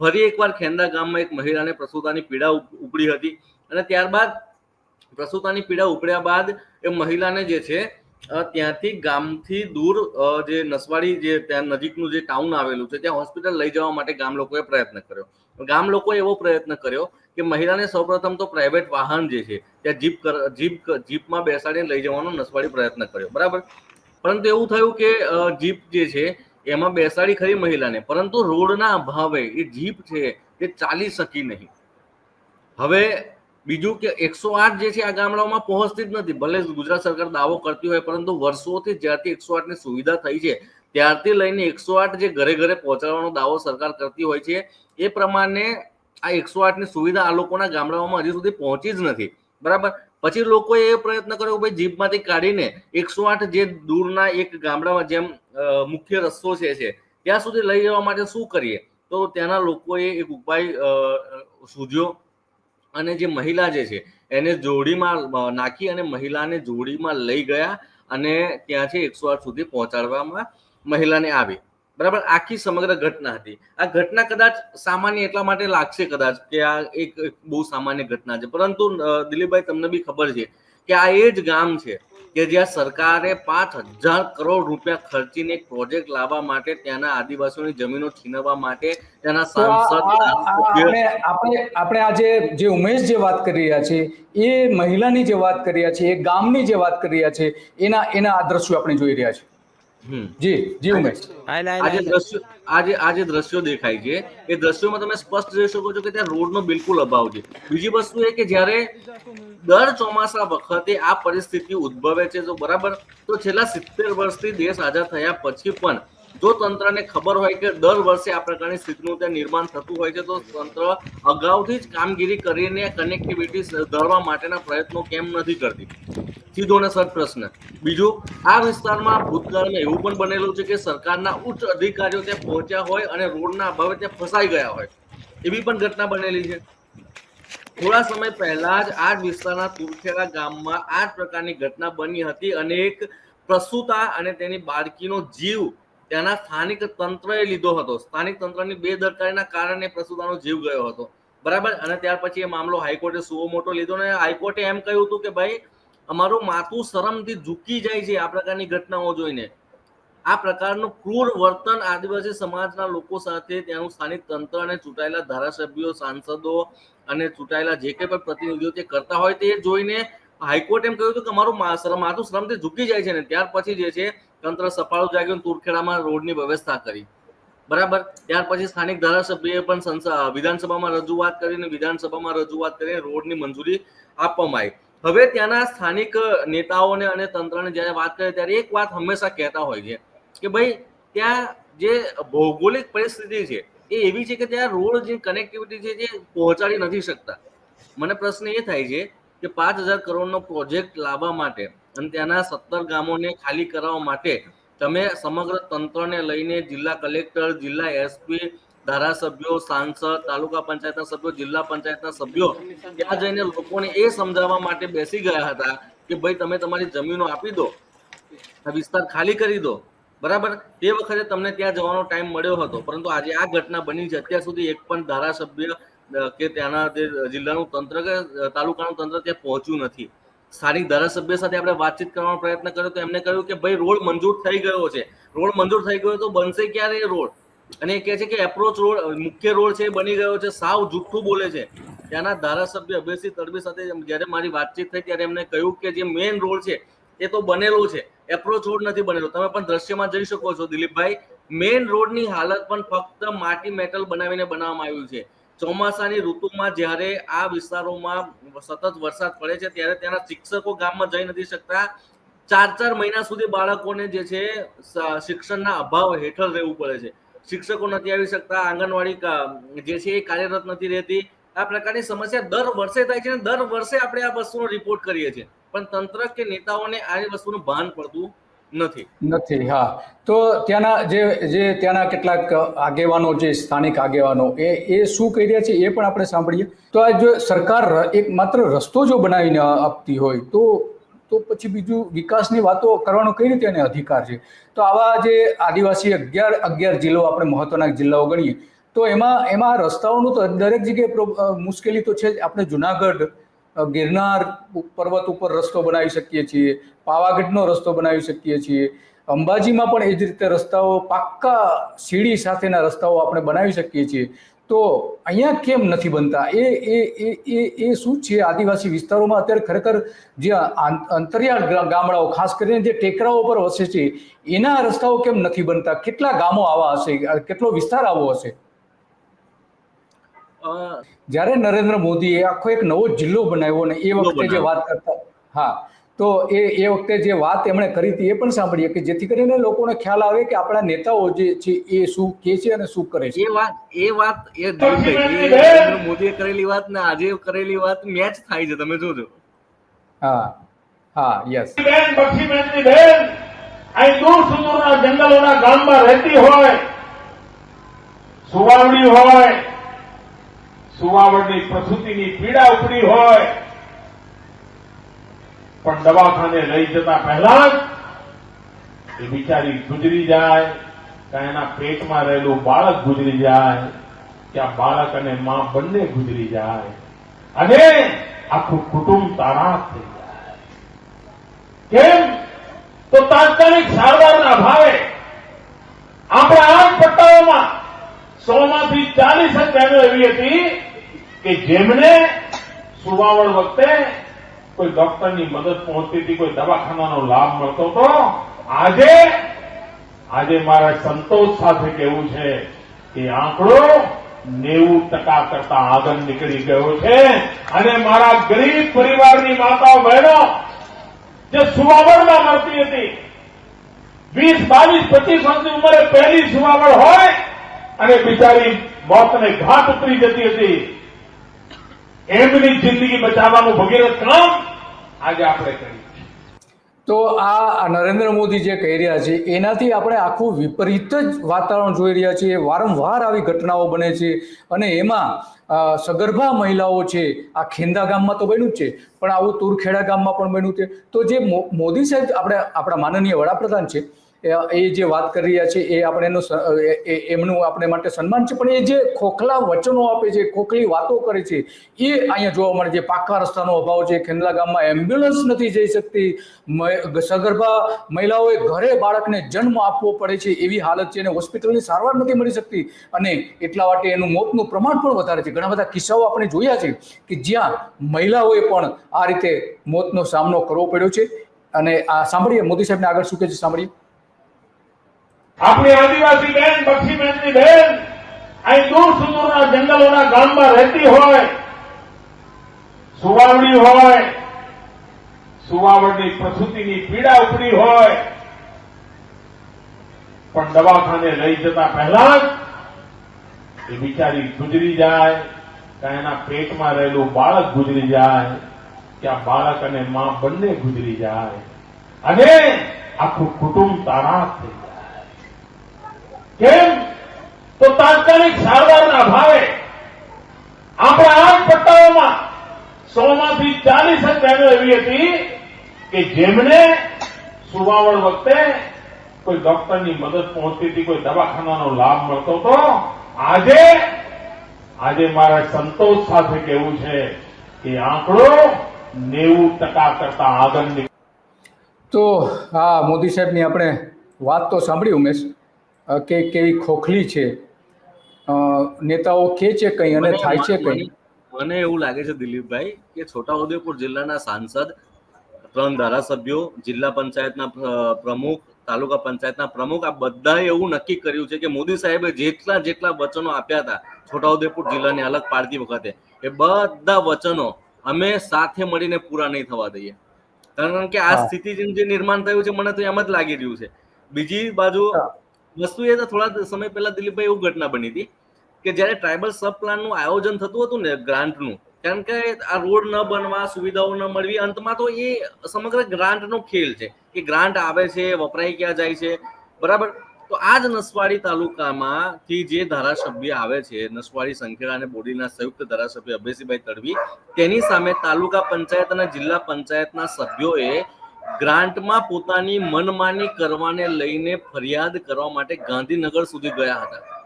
ફરી એકવાર ખેંદા ગામમાં એક મહિલાને પ્રસૂતાની પીડા ઉપ- ઉપડી હતી અને ત્યારબાદ પ્રસૂતાની પીડા ઉપડ્યા બાદ એ મહિલાને જે છે ત્યાંથી ગામથી દૂર જે નસવાડી જે ત્યાં નજીકનું જે ટાઉન આવેલું છે, ત્યાં હોસ્પિટલ લઈ જવા માટે ગામ લોકોએ પ્રયત્ન કર્યો. ગામ લોકોએ એવો પ્રયત્ન કર્યો કે મહિલાને સૌપ્રથમ તો પ્રાઇવેટ વાહન જે છે, ત્યાં જીપ જીપ જીપમાં બેસાડીને લઈ જવાનો નસવાડી પ્રયત્ન કર્યો. બરાબર? પરંતુ એવું થયું કે જીપ જે છે એમાં બેસાડી ખરી મહિલાને, પરંતુ રોડના અભાવે એ જીપ છે તે ચાલી શકી નહીં. હવે બીજું કે એકસો આઠ જે છે આ ગામડાઓમાં પહોંચતી જ નથી. ભલે ગુજરાત સરકાર દાવો કરતી હોય, પરંતુ વર્ષોથી જ્યારથી એકસો આઠની સુવિધા થઈ છે, ત્યારથી લઈને એકસો આઠ જે ઘરે ઘરે પહોંચાડવાનો દાવો સરકાર કરતી હોય છે, એ પ્રમાણે આ એકસો આઠની સુવિધા આ લોકોના ગામડાઓમાં હજી સુધી પહોંચી જ નથી. બરાબર? પછી લોકોએ એ પ્રયત્ન કર્યો કે ભાઈ જીપમાંથી કાઢીને એકસો આઠ જે દૂરના એક ગામડામાં જેમ મુખ્ય રસ્તો છે છે ત્યાં સુધી લઈ જવા માટે શું કરીએ? તો ત્યાંના લોકોએ એક ઉપાય અ, અને જે મહિલા જે છે એને જોડીમાં નાખી અને મહિલાને જોડીમાં લઈ ગયા અને ત્યાંથી એકસો આઠ સુધી પહોંચાડવામાં મહિલાને આવી. બરાબર? આખી સમગ્ર ઘટના હતી. આ ઘટના કદાચ સામાન્ય એટલા માટે લાગશે કદાચ કે આ એક બહુ સામાન્ય ઘટના છે. પરંતુ દિલીપભાઈ તમને બી ખબર છે કે આ એ જ ગામ છે કે જ્યાં સરકારે પાંચ હજાર કરોડ રૂપિયા ખર્ચીને પ્રોજેક્ટ લાવવા માટે ત્યાંના આદિવાસીઓની જમીનો છીનવવા માટે ત્યાંના સાંસદ આપણે આપણે આજે જે ઉમેશ જે વાત કરી રહ્યા છે એ મહિલાની જે વાત કરી રહ્યા છે એ ગામની જે વાત કરી રહ્યા છે એના એના આ દ્રશ્યો આપણે જોઈ રહ્યા છે હમ જી જી ઉમેશ. આજે દ્રશ્યો આજે આજે દ્રશ્યો દેખાય છે. એ દ્રશ્યોમાં તમે સ્પષ્ટ જોઈ શકો છો કે ત્યાં રોડનો બિલકુલ અભાવ છે. બીજી વસ્તુ એ કે જ્યારે દર ચોમાસા વખતે આ પરિસ્થિતિ ઉદ્ભવે છે તો બરાબર તો છેલ્લા સિત્તેર વર્ષથી દેશ આઝાદ થયા પછી પણ જો તંત્રને ખબર હોય કે દર વર્ષે આ પ્રકારની સ્થિતિનું ત્યાં નિર્માણ થતું હોય છે તો તંત્ર અગાઉથી જ કામગીરી કરીને કનેક્ટિવિટી સુધારવા માટેના પ્રયત્નો કેમ નથી કરતી? સીધો ને સર પ્રશ્ન. બીજું, આ વિસ્તારમાં ભૂતકાળમાં એવું પણ બનેલું છે કે સરકારના ઉચ્ચ અધિકારીઓ ત્યાં પહોંચ્યા હોય અને રોડના અભાવે ત્યાં ફસાઈ ગયા હોય. એવી પણ ઘટના બનેલી છે. થોડા સમય પહેલા જ આ વિસ્તારના તુરખેડા ગામમાં આ પ્રકારની ઘટના બની હતી અને એક પ્રસૂતા અને તેની બાળકીનો જીવ ત્યાંના સ્થાનિક તંત્રએ લીધો હતો. સ્થાનિક તંત્રની બેદરકારીના કારણે પ્રસૂતાનો જીવ ગયો હતો. બરાબર? અને ત્યાર પછી એ મામલો હાઈકોર્ટે સુઓ મોટો લીધો ને હાઈકોર્ટે એમ કહ્યું હતું કે ભાઈ અમારું માથું શરમથી ઝૂકી જાય છે આ પ્રકારની ઘટનાઓ જોઈને. આ પ્રકારનું ક્રૂર વર્તન આદિવાસી સમાજના લોકો સાથે ત્યાંનું સ્થાનિક તંત્ર અને ચૂંટાયેલા ધારાસભ્યો, સાંસદો અને ચૂંટાયેલા જે કંઈ પણ પ્રતિનિધિઓ તે કરતા હોય તે જોઈને હાઈકોર્ટ એમ કહ્યું હતું કે અમારું માથું શ્રમથી ઝૂકી જાય છે ને ત્યાર પછી જે છે તંત્ર સફાળું જાગ્યું તુરખેડામાં રોડની વ્યવસ્થા કરી. બરાબર? ત્યાર પછી સ્થાનિક ધારાસભ્યએ પણ વિધાનસભામાં રજૂઆત કરીને, વિધાનસભામાં રજૂઆત કરીને રોડની મંજૂરી આપવામાં આવી. હવે ત્યાંના સ્થાનિક નેતાઓને અને તંત્રને જ્યારે વાત કરે ત્યારે એક વાત હંમેશા કહેતા હોય છે કે ભાઈ, ત્યાં જે ભૌગોલિક પરિસ્થિતિ છે એ એવી છે કે ત્યાં રોડ જે કનેક્ટિવિટી છે જે પહોંચાડી નથી શકતા. મને પ્રશ્ન એ થાય છે કે પાંચ હજાર કરોડનો પ્રોજેક્ટ લાવવા માટે અને ત્યાંના સત્તર ગામોને ખાલી કરાવવા માટે તમે સમગ્ર તંત્રને લઈને જિલ્લા કલેક્ટર, જિલ્લા એસપી ધારાસભ્યો, સાંસદ, તાલુકા પંચાયતના સભ્યો, જિલ્લા પંચાયતના સભ્યો ત્યાં જઈને લોકોને એ સમજાવવા માટે બેસી ગયા હતા કે ભાઈ તમે તમારી જમીનો આપી દો વિસ્તાર ખાલી કરી દો. બરાબર? તે વખતે તમને ત્યાં જવાનો ટાઈમ મળ્યો હતો. પરંતુ આજે આ ઘટના બની છે. અત્યાર સુધી એક પણ ધારાસભ્ય કે ત્યાંના જે જિલ્લાનું તંત્ર કે તાલુકાનું તંત્ર ત્યાં પહોંચ્યું નથી. સ્થાનિક ધારાસભ્ય સાથે આપણે વાતચીત કરવાનો પ્રયત્ન કર્યો તો એમને કહ્યું કે ભાઈ રોડ મંજૂર થઈ ગયો છે. રોડ મંજૂર થઈ ગયો તો બનશે ક્યારે રોડ? અને એ કહે છે કે એપ્રોચ રોડ, મુખ્ય રોડ છે એ બની ગયો છે. સાવ જુઠ્ઠું બોલે છે. ત્યાંના ધારાસભ્ય અભયસિંહ તડવી સાથે જ્યારે મારી વાતચીત થઈ ત્યારે એમને કહ્યું કે જે મેઇન રોડ છે એ તો બનેલો છે. એપ્રોચ રોડ નથી બનેલો. તમે પણ દ્રશ્યમાં જઈ શકો છો દિલીપભાઈ. મેઇન રોડની હાલત પણ ફક્ત માટી મેટલ બનાવીને બનાવવામાં આવ્યું છે. ચોમાસાની ઋતુમાં જ્યારે આ વિસ્તારોમાં સતત વરસાદ પડે છે ત્યારે ત્યાંના શિક્ષકો ગામમાં જઈ નથી શકતા. ચાર ચાર મહિના સુધી બાળકોને જે છે, શિક્ષણના અભાવ હેઠળ રહેવું પડે છે. શિક્ષકો નથી આવી શકતા, આંગણવાડી જે છે એ કાર્યરત નથી રહેતી. આ પ્રકારની સમસ્યા દર વર્ષે થાય છે અને દર વર્ષે આપણે આ વસ્તુનો રિપોર્ટ કરીએ છીએ. પણ તંત્ર કે નેતાઓને આ વસ્તુનું ભાન પડતું નથી. નથી, હા. તો ત્યાંના જે જે ત્યાંના કેટલાક આગેવાનો, જે સ્થાનિક આગેવાનો, એ એ શું કહી રહ્યા છે એ પણ આપણે સાંભળીએ. તો આ જો સરકાર એક માત્ર રસ્તો જો બનાવીને આપતી હોય તો તો પછી બીજું વિકાસની વાતો કરવાનો કઈ રીતે એને અધિકાર છે? તો આવા જે આદિવાસી અગિયાર અગિયાર જિલ્લો આપણે મહત્વના જિલ્લાઓ ગણીએ, તો એમાં એમાં રસ્તાઓનું તો દરેક જગ્યાએ મુશ્કેલી તો છે જ. આપણે જુનાગઢ ગિરનાર પર્વત ઉપર રસ્તો બનાવી શકીએ છીએ, પાવાગઢનો રસ્તો બનાવી શકીએ છીએ. અંબાજીમાં પણ એ જ રીતે રસ્તાઓ, પાક્કા સીડી સાથેના રસ્તાઓ આપણે બનાવી શકીએ છીએ. તો અહીંયા કેમ નથી બનતા? એ એ એ એ એ શું છે? આદિવાસી વિસ્તારોમાં અત્યારે ખરેખર જે અંતરિયાળ ગામડાઓ ખાસ કરીને જે ટેકરાઓ પર વસે છે એના રસ્તાઓ કેમ નથી બનતા? કેટલા ગામો આવા હશે? કેટલો વિસ્તાર આવો હશે? જ્યારે નરેન્દ્ર મોદીએ આખો એક નવો જિલ્લો બનાવ્યો ને એ વખતે જે વાત કરતા હા. તો એ એ વખતે જે વાત એમણે કરી હતી એ પણ સાંભળીએ કે જેથી કરીને લોકોને ખ્યાલ આવે કે આપણા નેતાઓ જે છે એ શું કે છે અને શું કરે છે. એ વાત એ વાત એ નરેન્દ્ર મોદીએ કરેલી વાત ને આજે કરેલી વાત મેચ થાય છે તમે જોજો. હા હા યસ બેન બક્ષીબેનની બેન અહીં દૂર સુદૂરના જંગલોના ગામમાં રહેતી હોય સુવાવડી હોય સુવાવડની પ્રસૂતિની પીડા ઉપડી હોય પણ દવાખાને લઈ જતા પહેલા જ એ બિચારી ગુજરી જાય કે એના પેટમાં રહેલું બાળક ગુજરી જાય, કે બાળક અને માં બંને ગુજરી જાય. અને આખું કુટુંબ તારાશ થઈ જાય. કેમ? તો તાત્કાલિક સારવારના અભાવે આપણા આઠ પટ્ટાઓમાં સો માંથી ચાલીસ જ એવી હતી કે જેમને સુવાવણ વખતે કોઈ ડોક્ટરની મદદ પહોંચતી હતી, કોઈ દવાખાનાનો લાભ મળતો હતો? આજે? આજે મારા સંતોષ સાથે કહેવું છે કે આંકડો નેવું ટકા કરતા આગળ નીકળી ગયો છે. અને મારા ગરીબ પરિવારની માતાઓ બહેનો, જે સુવાવડમાં મળતી હતી, વીસ, બાવીસ, પચીસ વર્ષની ઉંમરે પહેલી સુવાવડ હોય અને બિચારી મોતને ઘાટ ઉતરી જતી હતી. એમની જિંદગી બચાવવાનું ભગીરથ કામ આજે આપણે કરી તો આ નરેન્દ્ર મોદી જે કહી રહ્યા છે, એનાથી આપણે આખું વિપરીત જ વાતાવરણ જોઈ રહ્યા છીએ. વારંવાર આવી ઘટનાઓ બને છે અને એમાં સગર્ભા મહિલાઓ છે, આ ખેંદા ગામમાં તો બન્યું જ છે, પણ આવું તુરખેડા ગામમાં પણ બન્યું છે. તો જે મોદી સાહેબ આપણે, આપણા માનનીય વડાપ્રધાન છે એ જે વાત કરી રહ્યા છે, એ આપણે એનું એમનું આપણે માટે સન્માન છે. પણ એ જે ખોખલા વચનો આપે છે, ખોખલી વાતો કરે છે, એ અહીંયા જોવા મળે છે. પાકા રસ્તાનો અભાવ છે, ખેંદલા ગામમાં એમ્બ્યુલન્સ નથી જઈ શકતી. સગર્ભા મહિલાઓએ ઘરે બાળકને જન્મ આપવો પડે છે એવી હાલત છે અને હોસ્પિટલની સારવાર નથી મળી શકતી. અને એટલા માટે એનું મોતનું પ્રમાણ પણ વધારે છે. ઘણા બધા કિસ્સાઓ આપણે જોયા છે કે જ્યાં મહિલાઓએ પણ આ રીતે મોતનો સામનો કરવો પડ્યો છે. અને આ સાંભળીએ, મોદી સાહેબને આગળ શું કહે છે સાંભળીએ? આપણી આદિવાસી બેન બક્ષીબેનની બેન, અહીં દૂર સુદૂરના જંગલોના ગામમાં રહેતી હોય, સુવાવડી હોય, સુવાવડની પ્રસૂતિની પીડા ઉપડી હોય, પણ દવાખાને લઈ જતા પહેલા જ એ બિચારી ગુજરી જાય, કે એના પેટમાં રહેલું બાળક ગુજરી જાય, કે આ બાળક અને મા બંને ગુજરી જાય. અને આખું કુટુંબ તારાશ થઈ કેમ? તો તાત્કાલિક સારવારના અભાવે આપણા આઠ પટ્ટાઓમાં સોમાંથી ચાલીસ જ બહેનો એવી હતી કે જેમને સુવાવણ વખતે કોઈ ડોક્ટરની મદદ પહોંચતી હતી, કોઈ દવાખાનાનો લાભ મળતો હતો. આજે આજે મારા સંતોષ સાથે કહેવું છે કે આંકડો નેવું ટકા કરતા આગળ નીકળી તો હા મોદી સાહેબની આપણે વાત તો સાંભળી, ઉમેશ. કે કેવી ખોખલી છે? નેતાઓ કે છે કંઈ અને થાય છે કંઈ? મને- એવું લાગે છે દિલીપભાઈ કે છોટાઉદેપુર જિલ્લાના સાંસદ ત્રણ ધારાસભ્યો જિલ્લા પંચાયતના પ્રમુખ તાલુકા પંચાયતના પ્રમુખ આ બધાએ એવું નક્કી કર્યું છે કે મોદી સાહેબે જેટલા જેટલા વચનો આપ્યા હતા છોટાઉદેપુર જિલ્લાને અલગ પાડતી વખતે એ બધા વચનો અમે સાથે મળીને પૂરા નહીં થવા દઈએ. કારણ કે આ સ્થિતિ જે નિર્માણ થયું છે મને તો એમ જ લાગી રહ્યું છે. બીજી બાજુ. વસ્તુ એ થોડા સમય પહેલા દિલીપભાઈ એવું ઘટના બની હતી કે જ્યારે ટ્રાઇબલ સબ પ્લાનનું આયોજન થતું હતું ને ગ્રાન્ટનું કારણ કે આ રોડ ન બનવા, સુવિધાઓ ન મળવી, અંતમાં તો એ સમગ્ર ગ્રાન્ટનો ખેલ છે કે ગ્રાન્ટ આવે છે વપરાઈ ક્યાં જાય છે, બરાબર? તો આ જ નસવાડી તાલુકામાંથી જે ધારાસભ્ય આવે છે, નસવાડી સંખેડા અને બોડીના સંયુક્ત ધારાસભ્ય અભયસિંહભાઈ તડવી, તેની સામે તાલુકા પંચાયત અને જિલ્લા પંચાયતના સભ્યોએ ગ્રાન્ટમાં પોતાની મનમાની કરવાને લઈને ફરિયાદ કરવા માટે ગાંધીનગર સુધી ગયા હતા.